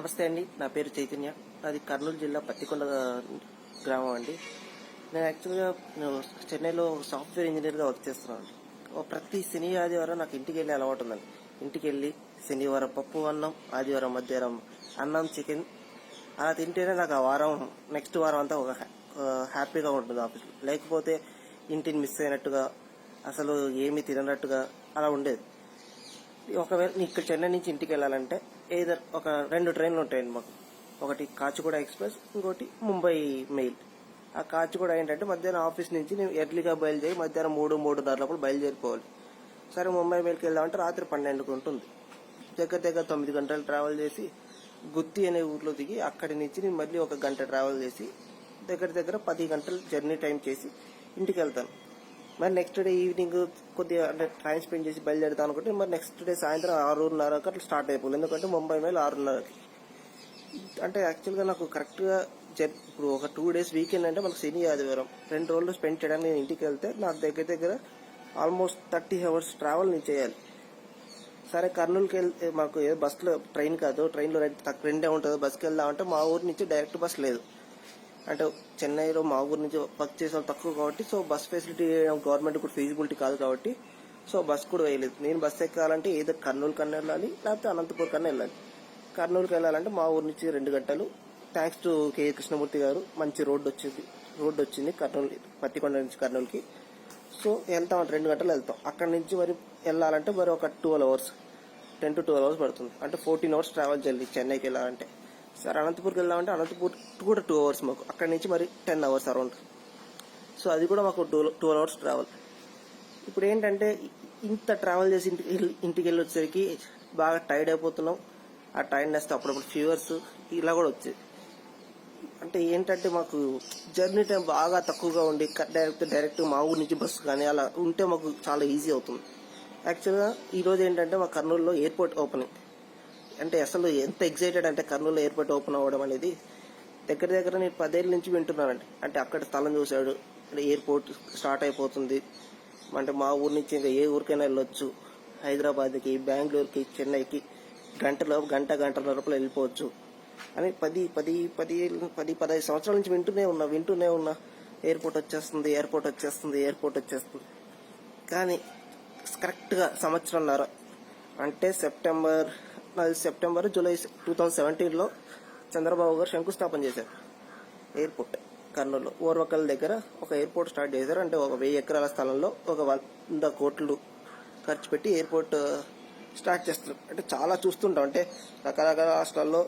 నమస్తే అండి. నా పేరు చైతన్య. అది కర్నూలు జిల్లా పత్తికొండ గ్రామం అండి. నేను యాక్చువల్గా చెన్నైలో సాఫ్ట్వేర్ ఇంజనీర్గా వర్క్ చేస్తున్నాను అండి ప్రతి శని ఆదివారం నాకు ఇంటికి వెళ్ళి అలవాటు ఉందండి. ఇంటికి వెళ్ళి శనివారం పప్పు అన్నం ఆదివారం మధ్యాహ్నం అన్నం చికెన్. అలా తింటేనే నాకు ఆ వారం నెక్స్ట్ వారం అంతా ఒక హ్యాపీగా ఉంటుంది ఆఫీస్లో లేకపోతే ఇంటిని మిస్ అయినట్టుగా అసలు ఏమీ తిననట్టుగా అలా ఉండేది. ఒకవేళ ఇక్కడ చెన్నై నుంచి ఇంటికి వెళ్ళాలంటే ఏదర్ ఒక రెండు ట్రైన్లు ఉంటాయండి మాకు. ఒకటి కాచిగూడ ఎక్స్ప్రెస్ ఇంకోటి ముంబై మెయిల్. ఆ కాచిగూడ ఏంటంటే మధ్యాహ్నం ఆఫీస్ నుంచి నేను ఎర్లీగా బయలుదేరి మధ్యాహ్నం మూడు మూడున్నర లోపల బయలుదేరిపోవాలి. సరే ముంబై మెయిల్కి వెళ్దామంటే రాత్రి పన్నెండుకు ఉంటుంది. దగ్గర దగ్గర తొమ్మిది గంటలు ట్రావెల్ చేసి గుత్తి అనే ఊర్లో దిగి అక్కడి నుంచి నేను మళ్ళీ ఒక గంట ట్రావెల్ చేసి దగ్గర దగ్గర పది గంటలు జర్నీ టైం చేసి ఇంటికి వెళ్తాను. మరి నెక్స్ట్ డే ఈవినింగ్ కొద్దిగా అంటే టైం స్పెండ్ చేసి బయలుదేరుతాను అనుకుంటే మరి నెక్స్ట్ డే సాయంత్రం ఆరున్నరకు అట్లా స్టార్ట్ అయిపోయింది. ఎందుకంటే ముంబై మేలు ఆరున్నరకి. అంటే యాక్చువల్గా నాకు కరెక్ట్గా జర్ ఇప్పుడు ఒక టూ డేస్ వీకెండ్ అంటే మనకు శని ఆదివారం. రెండు రోజులు స్పెండ్ చేయడానికి నేను ఇంటికి వెళ్తే నాకు దగ్గర దగ్గర ఆల్మోస్ట్ థర్టీ అవర్స్ ట్రావెల్ నేను చేయాలి. సరే కర్నూలుకి వెళ్తే మాకు ఏ బస్సులో ట్రైన్ కాదు. ట్రైన్లో రెండు తక్కువ రెండే ఉంటుంది. బస్కి వెళ్దామంటే మా ఊరి నుంచి డైరెక్ట్ బస్ లేదు. అంటే చెన్నైలో మా ఊరు నుంచి వర్క్ చేసే వాళ్ళు తక్కువ కాబట్టి సో బస్ ఫెసిలిటీ గవర్నమెంట్ కూడా ఫీజిబిలిటీ కాదు కాబట్టి సో బస్ కూడా వేయలేదు. నేను బస్ ఎక్కాలంటే ఏదో కర్నూలు కన్నా వెళ్ళాలి లేకపోతే అనంతపూర్ కన్నా వెళ్ళాలి. కర్నూలుకి వెళ్ళాలంటే మా ఊరు నుంచి రెండు గంటలు. థ్యాంక్స్ టు కే. కృష్ణమూర్తి గారు మంచి రోడ్డు వచ్చింది. రోడ్డు వచ్చింది కర్నూలు పత్తికొండ నుంచి కర్నూలుకి. సో వెళ్తాం రెండు గంటలు వెళ్తాం. అక్కడి నుంచి మరి వెళ్ళాలంటే మరి ఒక twelve hours ten to twelve hours పడుతుంది. అంటే ఫోర్టీన్ అవర్స్ ట్రావెల్ చేయాలి చెన్నైకి వెళ్ళాలంటే. సార్ అనంతపూర్కి వెళ్దామంటే అనంతపూర్ కూడా టూ అవర్స్ మాకు. అక్కడి నుంచి మరి టెన్ అవర్స్ అరౌండ్ సో అది కూడా మాకు టూ ట్వెల్వ్ అవర్స్ ట్రావెల్ ఇప్పుడు ఏంటంటే ఇంత ట్రావెల్ చేసి ఇంటికి వెళ్ళి- ఇంటికి వెళ్ళి వచ్చేసరికి బాగా టైర్డ్ అయిపోతున్నాం. ఆ టైర్డ్నెస్ అప్పుడప్పుడు ఫీవర్స్ ఇలా కూడా వచ్చేది. అంటే ఏంటంటే మాకు జర్నీ టైం బాగా తక్కువగా ఉండి డైరెక్ట్ డైరెక్ట్ మా ఊరి నుంచి బస్సు కానీ అలా ఉంటే మాకు చాలా ఈజీ అవుతుంది. యాక్చువల్గా ఈరోజు ఏంటంటే మా కర్నూలులో ఎయిర్పోర్ట్ ఓపెనింగ్ అంటే అసలు ఎంత ఎగ్జైటెడ్ అంటే కర్నూలు ఎయిర్పోర్ట్ ఓపెన్ అవ్వడం అనేది దగ్గర దగ్గర నేను పదేళ్ళ నుంచి వింటున్నానండి. అంటే అక్కడ స్థలం చూశాడు ఎయిర్పోర్ట్ స్టార్ట్ అయిపోతుంది. అంటే మా ఊరి నుంచి ఇంకా ఏ ఊరికైనా వెళ్ళొచ్చు. హైదరాబాద్కి బెంగళూరుకి చెన్నైకి గంటలో గంట గంటల లోపల వెళ్ళిపోవచ్చు. అని పది పది పది పది పదహైదు సంవత్సరాల నుంచి వింటూనే ఉన్నా వింటూనే ఉన్నా. ఎయిర్పోర్ట్ వచ్చేస్తుంది ఎయిర్పోర్ట్ వచ్చేస్తుంది ఎయిర్పోర్ట్ వచ్చేస్తుంది. కానీ కరెక్ట్గా సంవత్సరంన్నర అంటే సెప్టెంబర్ నాది సెప్టెంబర్ జూలై టూ థౌజండ్ సెవెంటీన్లో చంద్రబాబు గారు శంకుస్థాపన చేశారు. ఎయిర్పోర్ట్ కర్నూలు ఓర్వకల్ దగ్గర ఒక ఎయిర్పోర్ట్ స్టార్ట్ చేశారు. అంటే ఒక వెయ్యి ఎకరాల స్థలంలో ఒక వంద కోట్లు ఖర్చు పెట్టి ఎయిర్పోర్ట్ uh, స్టార్ట్ చేస్తారు. అంటే చాలా చూస్తుంటాం. అంటే రకరకాల రాష్ట్రాల్లో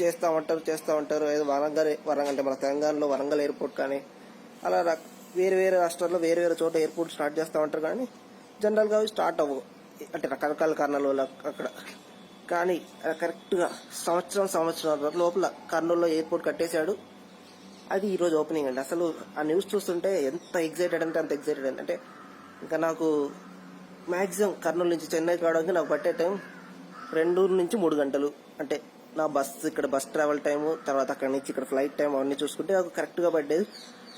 చేస్తూ ఉంటారు చేస్తూ ఉంటారు. ఏదో వరంగల్ వరంగల్ అంటే మన తెలంగాణలో వరంగల్ ఎయిర్పోర్ట్ కానీ అలా వేరే వేరే రాష్ట్రాల్లో వేరే వేరే చోట ఎయిర్పోర్ట్ స్టార్ట్ చేస్తూ ఉంటారు. కానీ జనరల్గా అవి స్టార్ట్ అవ్వవు. అంటే రకరకాల కారణాల వల్ల అక్కడ కానీ కరెక్ట్గా సంవత్సరం సంవత్సరం లోపల కర్నూలులో ఎయిర్పోర్ట్ కట్టేశాడు. అది ఈరోజు ఓపెనింగ్ అండి. అసలు ఆ న్యూస్ చూస్తుంటే ఎంత ఎగ్జైటెడ్ అంటే అంత ఎగ్జైటెడ్ అంటే ఇంకా నాకు మ్యాక్సిమం కర్నూలు నుంచి చెన్నై కావడానికి నాకు పట్టే టైం రెండు నుంచి మూడు గంటలు. అంటే నా బస్ ఇక్కడ బస్ ట్రావెల్ టైము తర్వాత అక్కడ నుంచి ఇక్కడ ఫ్లైట్ టైం అవన్నీ చూసుకుంటే నాకు కరెక్ట్గా పడ్డేది.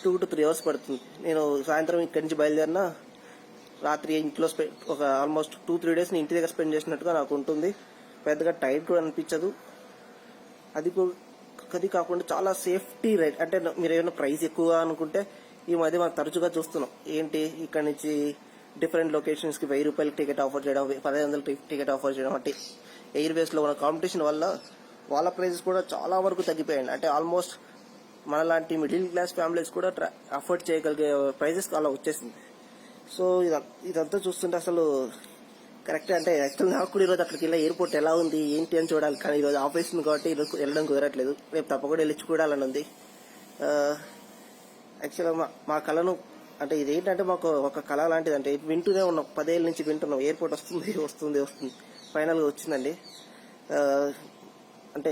టూ టు త్రీ అవర్స్ పడుతుంది. నేను సాయంత్రం ఇక్కడి నుంచి బయలుదేరినా రాత్రి ఇంట్లో ఒక ఆల్మోస్ట్ టూ త్రీ డేస్ ఇంటి దగ్గర స్పెండ్ చేసినట్టుగా నాకు ఉంటుంది. పెద్దగా టైట్ కూడా అనిపించదు. అది అది కాకుండా చాలా సేఫ్టీ రైడ్. అంటే మీరు ఏమైనా ప్రైస్ ఎక్కువ అనుకుంటే ఈ మధ్య మనం తరచుగా చూస్తున్నాం. ఏంటి? ఇక్కడ నుంచి డిఫరెంట్ లొకేషన్స్కి వెయ్యి రూపాయలకి టికెట్ ఆఫర్ చేయడం పదహైదు వందల టికెట్ ఆఫర్ చేయడం అంటే ఎయిర్లో ఉన్న కాంపిటీషన్ వల్ల వాళ్ళ ప్రైజెస్ కూడా చాలా వరకు తగ్గిపోయాయి అంటే ఆల్మోస్ట్ మనలాంటి మిడిల్ క్లాస్ ఫ్యామిలీస్ కూడా అఫోర్డ్ చేయగలిగే ప్రైజెస్ అలా వచ్చేసింది. సో ఇదంతా చూస్తుంటే అసలు కరెక్ట్ అంటే యాక్చువల్ నాకు కూడా ఈరోజు అక్కడికి వెళ్ళి ఎయిర్పోర్ట్ ఎలా ఉంది ఏంటి అని చూడాలి. కానీ ఈరోజు ఆఫీస్ ఉంది కాబట్టి ఈరోజు వెళ్ళడం కుదరట్లేదు. రేపు తప్పకుండా వెళ్ళి చూడాలని ఉంది. యాక్చువల్గా మా మా కళను అంటే ఇది ఏంటంటే మాకు ఒక కళ లాంటిది అంటే వింటూనే ఉన్నాం. పదేళ్ళ నుంచి వింటున్నాం. ఎయిర్పోర్ట్ వస్తుంది వస్తుంది వస్తుంది. ఫైనల్గా వచ్చిందండి. అంటే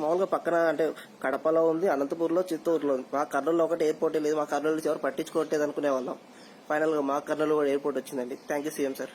మామూలుగా పక్కన అంటే కడపలో ఉంది అనంతపూర్లో చిత్తూరులో ఉంది. మా కర్నూలులో ఒకటి ఎయిర్పోర్ట్ లేదు. మా కర్నూలు నుంచి ఎవరు పట్టించుకోవట్లేదు అనుకునే వాళ్ళం. ఫైనల్గా మా కర్నూలు కూడా ఎయిర్పోర్ట్ వచ్చిందండి. Thank you CM sir